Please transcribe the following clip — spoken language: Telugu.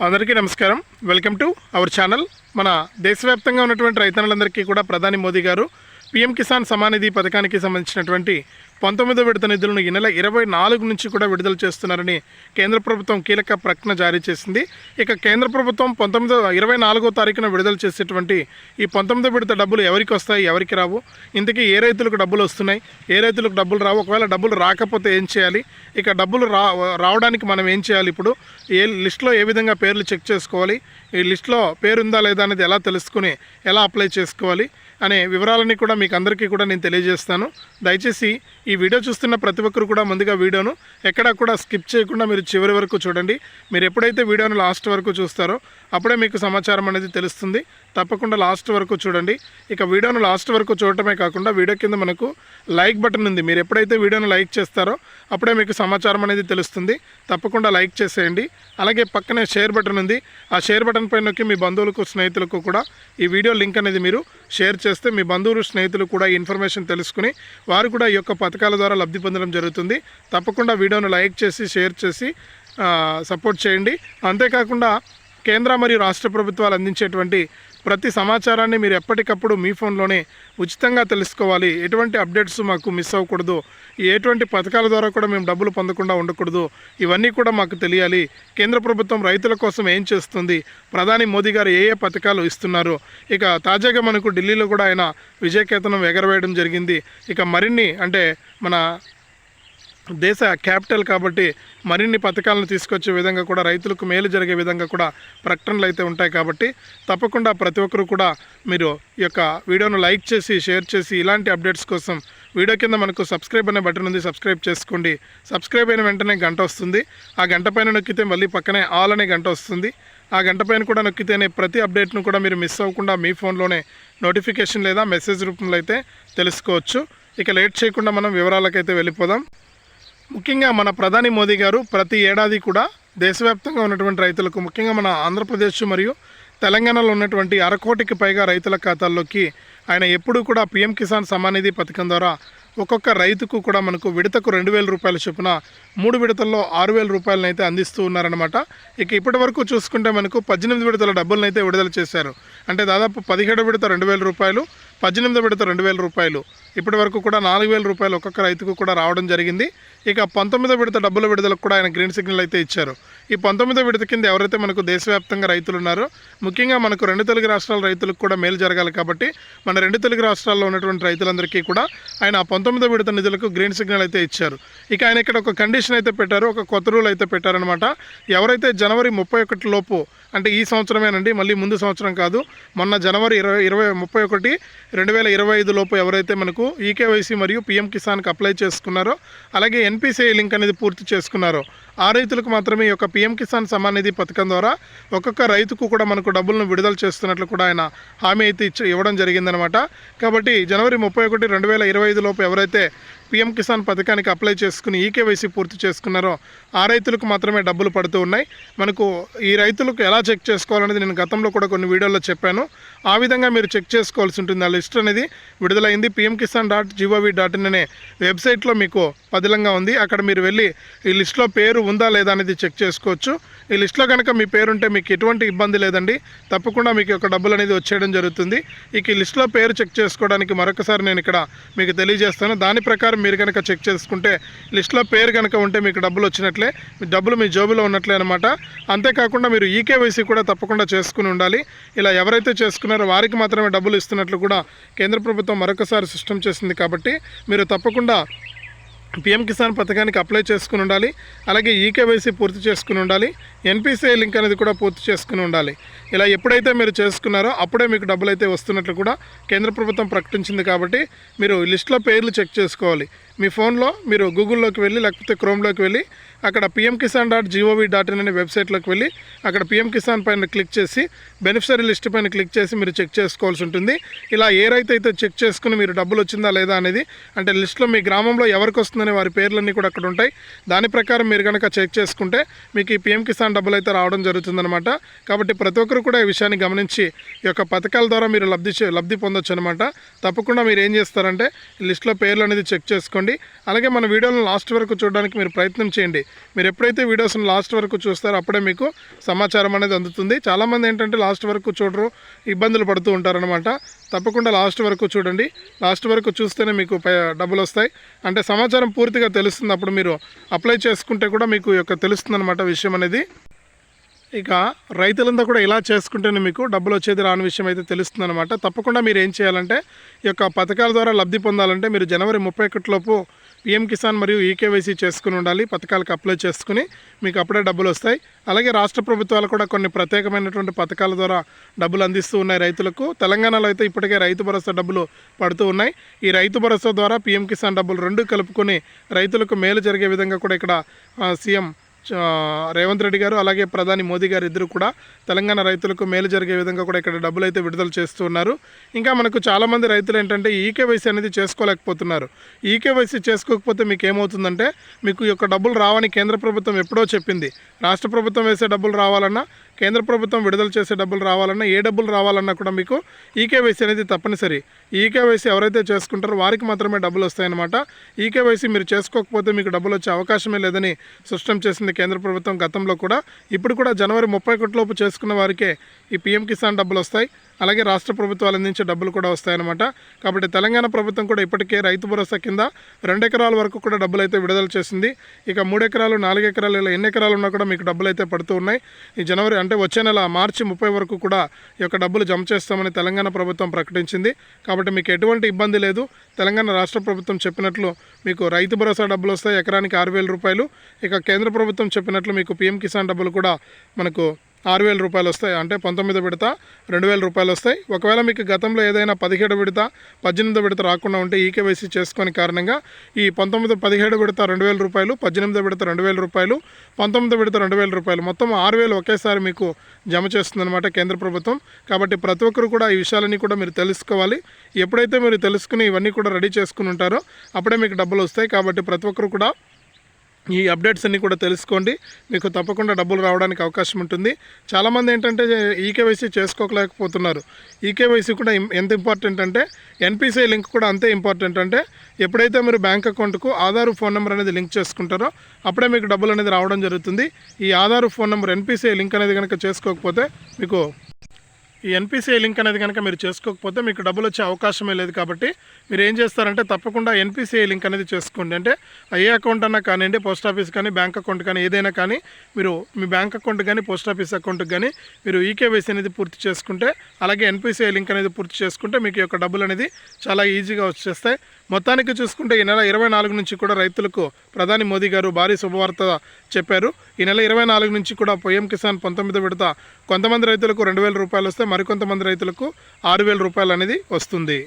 అందరికీ నమస్కారం. వెల్కమ్ టు అవర్ ఛానల్ మన దేశవ్యాప్తంగా ఉన్నటువంటి రైతన్నులందరికీ కూడా ప్రధాని మోదీ గారు పీఎం కిసాన్ సమానిధి పథకానికి సంబంధించినటువంటి పంతొమ్మిదో విడత నిధులను ఈ నెల ఇరవై నాలుగు నుంచి కూడా విడుదల చేస్తున్నారని కేంద్ర ప్రభుత్వం కీలక ప్రకటన జారీ చేసింది. ఇక కేంద్ర ప్రభుత్వం పంతొమ్మిదో ఇరవై నాలుగో తారీఖున విడుదల చేసేటువంటి ఈ పంతొమ్మిదో విడత డబ్బులు ఎవరికి వస్తాయి ఎవరికి రావు? ఇంతకీ ఏ రైతులకు డబ్బులు వస్తున్నాయి? ఏ రైతులకు డబ్బులు రావు? ఒకవేళ డబ్బులు రాకపోతే ఏం చేయాలి? ఇక డబ్బులు రా రావడానికి మనం ఏం చేయాలి ఇప్పుడు? ఏ లిస్ట్లో ఏ విధంగా పేర్లు చెక్ చేసుకోవాలి? ఈ లిస్ట్లో పేరు ఉందా లేదా అనేది ఎలా తెలుసుకుని ఎలా అప్లై చేసుకోవాలి? అనే వివరాలన్నీ కూడా మీకు అందరికీ కూడా నేను తెలియజేస్తాను. దయచేసి ఈ ఈ వీడియో చూస్తున్న ప్రతి ఒక్కరు కూడా ముందుగా వీడియోను ఎక్కడా కూడా స్కిప్ చేయకుండా మీరు చివరి వరకు చూడండి. మీరు ఎప్పుడైతే వీడియోను లాస్ట్ వరకు చూస్తారో అప్పుడే మీకు సమాచారం అనేది తెలుస్తుంది. తప్పకుండా లాస్ట్ వరకు చూడండి. ఇక వీడియోను లాస్ట్ వరకు చూడటమే కాకుండా వీడియో కింద మనకు లైక్ బటన్ ఉంది. మీరు ఎప్పుడైతే వీడియోను లైక్ చేస్తారో అప్పుడే మీకు సమాచారం అనేది తెలుస్తుంది. తప్పకుండా లైక్ చేసేయండి. అలాగే పక్కనే షేర్ బటన్ ఉంది. ఆ షేర్ బటన్ పైన నొక్కి మీ బంధువులకు స్నేహితులకు కూడా ఈ వీడియో లింక్ అనేది మీరు షేర్ చేస్తే మీ బంధువులు స్నేహితులు కూడా ఈ ఇన్ఫర్మేషన్ తెలుసుకుని వారు కూడా ఈ యొక్క పథకాల ద్వారా లబ్ధి పొందడం జరుగుతుంది. తప్పకుండా వీడియోను లైక్ చేసి షేర్ చేసి సపోర్ట్ చేయండి. అంతేకాకుండా కేంద్ర మరియు రాష్ట్ర ప్రభుత్వాలు అందించేటువంటి ప్రతి సమాచారాన్ని మీరు ఎప్పటికప్పుడు మీ ఫోన్లోనే ఉచితంగా తెలుసుకోవాలి. ఎటువంటి అప్డేట్స్ మాకు మిస్ అవ్వకూడదు. ఎటువంటి పథకాల ద్వారా కూడా మేము డబ్బులు పొందకుండా ఉండకూడదు. ఇవన్నీ కూడా మాకు తెలియాలి. కేంద్ర ప్రభుత్వం రైతుల కోసం ఏం చేస్తుంది? ప్రధాని మోదీ గారు ఏ ఏ పథకాలు ఇస్తున్నారు? ఇక తాజాగా మనకు ఢిల్లీలో కూడా ఆయన విజయకేతనం ఎగరవేయడం జరిగింది. ఇక మరిన్ని అంటే మన దేశ క్యాపిటల్ కాబట్టి మరిన్ని పథకాలను తీసుకొచ్చే విధంగా కూడా రైతులకు మేలు జరిగే విధంగా కూడా ప్రకటనలు అయితే ఉంటాయి కాబట్టి తప్పకుండా ప్రతి ఒక్కరు కూడా మీరు ఈ యొక్క వీడియోను లైక్ చేసి షేర్ చేసి ఇలాంటి అప్డేట్స్ కోసం వీడియో కింద మనకు సబ్స్క్రైబ్ అనే బటన్ ఉంది సబ్స్క్రైబ్ చేసుకోండి. సబ్స్క్రైబ్ అయిన వెంటనే గంట వస్తుంది. ఆ గంట పైన నొక్కితే మళ్ళీ పక్కనే ఆల్ అనే గంట వస్తుంది. ఆ గంట పైన కూడా నొక్కితేనే ప్రతి అప్డేట్ను కూడా మీరు మిస్ అవ్వకుండా మీ ఫోన్లోనే నోటిఫికేషన్ లేదా మెసేజ్ రూపంలో అయితే తెలుసుకోవచ్చు. ఇక లేట్ చేయకుండా మనం వివరాలకైతే వెళ్ళిపోదాం. ముఖ్యంగా మన ప్రధాని మోదీ గారు ప్రతి ఏడాది కూడా దేశవ్యాప్తంగా ఉన్నటువంటి రైతులకు ముఖ్యంగా మన ఆంధ్రప్రదేశ్ మరియు తెలంగాణలో ఉన్నటువంటి అరకోటికి పైగా రైతుల ఖాతాల్లోకి ఆయన ఎప్పుడూ కూడా పీఎం కిసాన్ సమానిధి పథకం ద్వారా ఒక్కొక్క రైతుకు కూడా మనకు విడతకు రెండు వేల రూపాయల చొప్పున మూడు విడతల్లో ఆరు వేల రూపాయలను అయితే అందిస్తూ ఉన్నారనమాట ఇక ఇప్పటి వరకు చూసుకుంటే మనకు పద్దెనిమిది విడతల డబ్బులను అయితే విడుదల చేశారు. అంటే దాదాపు పదిహేడు విడత రెండు వేల రూపాయలు పద్దెనిమిది విడత రెండు వేల రూపాయలు. ఇప్పటి వరకు కూడా నాలుగు వేల రూపాయలు ఒక్కొక్క రైతుకు కూడా రావడం జరిగింది. ఇక పంతొమ్మిదో విడత డబ్బుల విడుదలకు కూడా ఆయన గ్రీన్ సిగ్నల్ అయితే ఇచ్చారు. ఈ పంతొమ్మిదో విడత కింద ఎవరైతే మనకు దేశవ్యాప్తంగా రైతులు ఉన్నారో ముఖ్యంగా మనకు రెండు తెలుగు రాష్ట్రాల రైతులకు కూడా మేలు జరగాలి కాబట్టి మన రెండు తెలుగు రాష్ట్రాల్లో ఉన్నటువంటి రైతులందరికీ కూడా ఆయన ఆ పంతొమ్మిదో విడత నిధులకు గ్రీన్ సిగ్నల్ అయితే ఇచ్చారు. ఇక ఆయన ఇక్కడ ఒక కండిషన్ అయితే పెట్టారు ఒక కొత్త రూల్ అయితే పెట్టారనమాట ఎవరైతే జనవరి ముప్పై ఒకటి లోపు అంటే ఈ సంవత్సరమేనండి మళ్ళీ ముందు సంవత్సరం కాదు మొన్న జనవరి ఇరవై ఇరవై ముప్పై ఒకటి రెండు వేల ఇరవై ఐదు లోపు ఎవరైతే మనకు ఈకేవైసీ మరియు పిఎం కిసాన్కి అప్లై చేసుకున్నారో అలాగే ఎన్పిసిఐ లింక్ అనేది పూర్తి చేసుకున్నారో ఆ రైతులకు మాత్రమే ఈ యొక్క పిఎం కిసాన్ సమాన్ నిధి పథకం ద్వారా ఒక్కొక్క రైతుకు కూడా మనకు డబ్బులను విడుదల చేస్తున్నట్లు కూడా ఆయన హామీ అయితే ఇచ్చి ఇవ్వడం జరిగిందనమాట కాబట్టి జనవరి ముప్పై ఒకటి రెండు వేల ఇరవై ఐదు లోపు ఎవరైతే పిఎం కిసాన్ పథకానికి అప్లై చేసుకుని ఈకేవైసీ పూర్తి చేసుకున్నారో ఆ రైతులకు మాత్రమే డబ్బులు పడుతూ ఉన్నాయి. మనకు ఈ రైతులకు ఎలా చెక్ చేసుకోవాలనేది నేను గతంలో కూడా కొన్ని వీడియోల్లో చెప్పాను. ఆ విధంగా మీరు చెక్ చేసుకోవాల్సి ఉంటుంది. ఆ లిస్ట్ అనేది విడుదలైంది PM Kisan dot gov dot in అనే వెబ్సైట్లో మీకు పదిలంగా ఉంది. అక్కడ మీరు వెళ్ళి ఈ లిస్ట్లో పేరు ఉందా లేదా అనేది చెక్ చేసుకోవచ్చు. ఈ లిస్ట్లో కనుక మీ పేరుంటే మీకు ఎటువంటి ఇబ్బంది లేదండి. తప్పకుండా మీకు యొక్క డబ్బులు అనేది వచ్చేయడం జరుగుతుంది. ఇక ఈ లిస్ట్లో పేరు చెక్ చేసుకోవడానికి మరొకసారి నేను ఇక్కడ మీకు తెలియజేస్తాను. దాని ప్రకారం మీరు కనుక చెక్ చేసుకుంటే లిస్ట్లో పేరు కనుక ఉంటే మీకు డబ్బులు వచ్చినట్లే మీ డబ్బులు మీ జోబులో ఉన్నట్లే అనమాట అంతేకాకుండా మీరు ఈకేవైసీ కూడా తప్పకుండా చేసుకుని ఉండాలి. ఇలా ఎవరైతే చేసుకున్నారో వారికి మాత్రమే డబ్బులు ఇస్తున్నట్లు కూడా కేంద్ర ప్రభుత్వం మరొకసారి సిస్టమ్ చేసింది కాబట్టి మీరు తప్పకుండా పిఎం కిసాన్ పథకానికి అప్లై చేసుకుని ఉండాలి. అలాగే ఈకేవైసీ పూర్తి చేసుకుని ఉండాలి. ఎన్పిసిఐ లింక్ అనేది కూడా పూర్తి చేసుకుని ఉండాలి. ఇలా ఎప్పుడైతే మీరు చేసుకున్నారో అప్పుడే మీకు డబ్బులు అయితే వస్తున్నట్లు కూడా కేంద్ర ప్రభుత్వం ప్రకటించింది కాబట్టి మీరు లిస్ట్లో పేర్లు చెక్ చేసుకోవాలి. మీ ఫోన్లో మీరు గూగుల్లోకి వెళ్ళి లేకపోతే క్రోమ్లోకి వెళ్ళి అక్కడ PM Kisan dot gov dot in అనే వెబ్సైట్లోకి వెళ్ళి అక్కడ పిఎం కిసాన్ పైన క్లిక్ చేసి బెనిఫిషరీ లిస్ట్ పైన క్లిక్ చేసి మీరు చెక్ చేసుకోవాల్సి ఉంటుంది. ఇలా ఏ రైతు అయితే చెక్ చేసుకుని మీరు డబ్బులు వచ్చిందా లేదా అనేది అంటే లిస్ట్లో మీ గ్రామంలో ఎవరికి వస్తుందనే వారి పేర్లన్నీ కూడా అక్కడ ఉంటాయి. దాని ప్రకారం మీరు కనుక చెక్ చేసుకుంటే మీకు ఈ పిఎం కిసాన్ డబ్బులు అయితే రావడం జరుగుతుందన్నమాట. కాబట్టి ప్రతి ఒక్కరు కూడా ఈ విషయాన్ని గమనించి ఈ యొక్క పథకాల ద్వారా మీరు లబ్ధి లబ్ధి పొందొచ్చు అనమాట తప్పకుండా మీరు ఏం చేస్తారంటే లిస్ట్లో పేర్లు అనేది చెక్ చేసుకోండి చేసుకోండి అలాగే మన వీడియోలను లాస్ట్ వరకు చూడడానికి మీరు ప్రయత్నం చేయండి. మీరు ఎప్పుడైతే వీడియోస్ని లాస్ట్ వరకు చూస్తారో అప్పుడే మీకు సమాచారం అనేది అందుతుంది. చాలామంది ఏంటంటే లాస్ట్ వరకు చూడరు ఇబ్బందులు పడుతూ ఉంటారనమాట తప్పకుండా లాస్ట్ వరకు చూడండి. లాస్ట్ వరకు చూస్తేనే మీకు పై- డబ్బులు వస్తాయి. అంటే సమాచారం పూర్తిగా తెలుస్తుంది అప్పుడు మీరు అప్లై చేసుకుంటే కూడా మీకు యొక్క తెలుస్తుంది అనమాట విషయం అనేది. ఇక రైతులంతా కూడా ఇలా చేసుకుంటేనే మీకు డబ్బులు వచ్చేది రాని విషయం అయితే తెలుస్తుంది అనమాట తప్పకుండా మీరు ఏం చేయాలంటే ఈ యొక్క పథకాల ద్వారా లబ్ధి పొందాలంటే మీరు జనవరి ముప్పై ఒకటిలోపు పిఎం కిసాన్ మరియు ఈకేవైసీ చేసుకుని ఉండాలి పథకాలకు అప్లై చేసుకుని మీకు అప్పుడే డబ్బులు వస్తాయి. అలాగే రాష్ట్ర ప్రభుత్వాలు కూడా కొన్ని ప్రత్యేకమైనటువంటి పథకాల ద్వారా డబ్బులు అందిస్తూ ఉన్నాయి రైతులకు. తెలంగాణలో అయితే ఇప్పటికే రైతు భరోసా డబ్బులు పడుతూ ఉన్నాయి. ఈ రైతు భరోసా ద్వారా పిఎం కిసాన్ డబ్బులు రెండు కలుపుకొని రైతులకు మేలు జరిగే విధంగా కూడా ఇక్కడ సీఎం రేవంత్ రెడ్డి గారు అలాగే ప్రధాని మోదీ గారు ఇద్దరు కూడా తెలంగాణ రైతులకు మేలు జరిగే విధంగా కూడా ఇక్కడ డబ్బులు అయితే విడుదల చేస్తున్నారు. ఇంకా మనకు చాలామంది రైతులు ఏంటంటే ఈకేవైసీ అనేది చేసుకోలేకపోతున్నారు. ఈకేవైసీ చేసుకోకపోతే మీకు ఏమవుతుందంటే మీకు ఈ యొక్క డబ్బులు రావని కేంద్ర ప్రభుత్వం ఎప్పుడో చెప్పింది. రాష్ట్ర ప్రభుత్వం వేసే డబ్బులు రావాలన్నా కేంద్ర ప్రభుత్వం విడుదల చేసే డబ్బులు రావాలన్నా ఏ డబ్బులు రావాలన్నా కూడా మీకు ఈకేవైసీ అనేది తప్పనిసరి. ఈకేవైసీ ఎవరైతే చేసుకుంటారో వారికి మాత్రమే డబ్బులు వస్తాయన్నమాట. ఈకేవైసీ మీరు చేసుకోకపోతే మీకు డబ్బులు వచ్చే అవకాశమే లేదని స్పష్టం చేసింది కేంద్ర ప్రభుత్వం గతంలో కూడా. ఇప్పుడు కూడా జనవరి ముప్పై ఒకటిలోపు చేసుకున్న వారికే ఈ పీఎం కిసాన్ డబ్బులు వస్తాయి. అలాగే రాష్ట్ర ప్రభుత్వాలు అందించే డబ్బులు కూడా వస్తాయన్నమాట. కాబట్టి తెలంగాణ ప్రభుత్వం కూడా ఇప్పటికే రైతు భరోసా కింద రెండు ఎకరాల వరకు కూడా డబ్బులు అయితే విడుదల చేసింది. ఇక మూడు ఎకరాలు నాలుగు ఎకరాలు ఇలా ఎన్ని ఎకరాలు ఉన్నా కూడా మీకు డబ్బులు అయితే పడుతూ ఉన్నాయి. ఈ జనవరి అంటే వచ్చే నెల మార్చి ముప్పై వరకు కూడా ఈ యొక్క డబ్బులు జమ చేస్తామని తెలంగాణ ప్రభుత్వం ప్రకటించింది. కాబట్టి మీకు ఎటువంటి ఇబ్బంది లేదు. తెలంగాణ రాష్ట్ర ప్రభుత్వం చెప్పినట్లు మీకు రైతు భరోసా డబ్బులు వస్తాయి. ఎకరానికి ఆరు వేల రూపాయలు. ఇక కేంద్ర ప్రభుత్వం చెప్పినట్లు మీకు పీఎం కిసాన్ డబ్బులు కూడా మనకు ఆరు వేల రూపాయలు వస్తాయి. అంటే పంతొమ్మిది విడత రెండు వేల రూపాయలు వస్తాయి. ఒకవేళ మీకు గతంలో ఏదైనా పదిహేడు విడత పద్దెనిమిది విడత రాకుండా ఉంటే ఈకేవైసీ చేసుకొని కారణంగా ఈ పంతొమ్మిది పదిహేడు విడత రెండు వేల రూపాయలు పద్దెనిమిది విడత రెండు వేల రూపాయలు పంతొమ్మిది విడత రెండు వేల రూపాయలు. మొత్తం ఆరు వేలు ఒకేసారి మీకు జమ చేస్తుందన్నమాట కేంద్ర ప్రభుత్వం. కాబట్టి ప్రతి ఒక్కరు కూడా ఈ విషయాలన్నీ కూడా మీరు తెలుసుకోవాలి. ఎప్పుడైతే మీరు తెలుసుకుని ఇవన్నీ కూడా రెడీ చేసుకుని ఉంటారో అప్పుడే మీకు డబ్బులు వస్తాయి. కాబట్టి ప్రతి ఒక్కరు కూడా ఈ అప్డేట్స్ అన్నీ కూడా తెలుసుకోండి. మీకు తప్పకుండా డబ్బులు రావడానికి అవకాశం ఉంటుంది. చాలామంది ఏంటంటే ఈకేవైసీ చేసుకోలేకపోతున్నారు. ఈకేవైసీ కూడా ఎంత ఇంపార్టెంట్ అంటే ఎన్పిసిఐ లింక్ కూడా అంతే ఇంపార్టెంట్ అంటే ఎప్పుడైతే మీరు బ్యాంక్ అకౌంట్కు ఆధార్ ఫోన్ నెంబర్ అనేది లింక్ చేసుకుంటారో అప్పుడే మీకు డబ్బులు అనేది రావడం జరుగుతుంది. ఈ Aadhaar phone number NPCI link అనేది కనుక చేసుకోకపోతే మీకు ఈ ఎన్పిసిఐ లింక్ అనేది కనుక మీరు చేసుకోకపోతే మీకు డబ్బులు వచ్చే అవకాశమే లేదు కాబట్టి మీరు ఏం చేస్తారంటే తప్పకుండా ఎన్పిసిఐ లింక్ అనేది చేసుకోండి. అంటే ఏ అకౌంట్ అన్నా కానివ్వండి పోస్ట్ ఆఫీస్ కానీ బ్యాంక్ అకౌంట్ కానీ ఏదైనా కానీ మీరు మీ బ్యాంక్ అకౌంట్ కానీ పోస్ట్ ఆఫీస్ అకౌంట్కి కానీ మీరు ఈకేవైసీ అనేది పూర్తి చేసుకుంటే అలాగే ఎన్పిసిఐ లింక్ అనేది పూర్తి చేసుకుంటే మీకు యొక్క డబ్బులు అనేది చాలా ఈజీగా వచ్చేస్తాయి. మొత్తానికి చూసుకుంటే ఈ నెల ఇరవై నాలుగు నుంచి కూడా రైతులకు ప్రధాని మోదీ గారు భారీ శుభవార్త చెప్పారు. ఈ నెల ఇరవై నాలుగు నుంచి కూడా పిఎం కిసాన్ పంతొమ్మిది విడత కొంతమంది రైతులకు రెండు వేల రూపాయలు వస్తే మరికొంతమంది రైతులకు ఆరు వేల రూపాయలు అనేది వస్తుంది.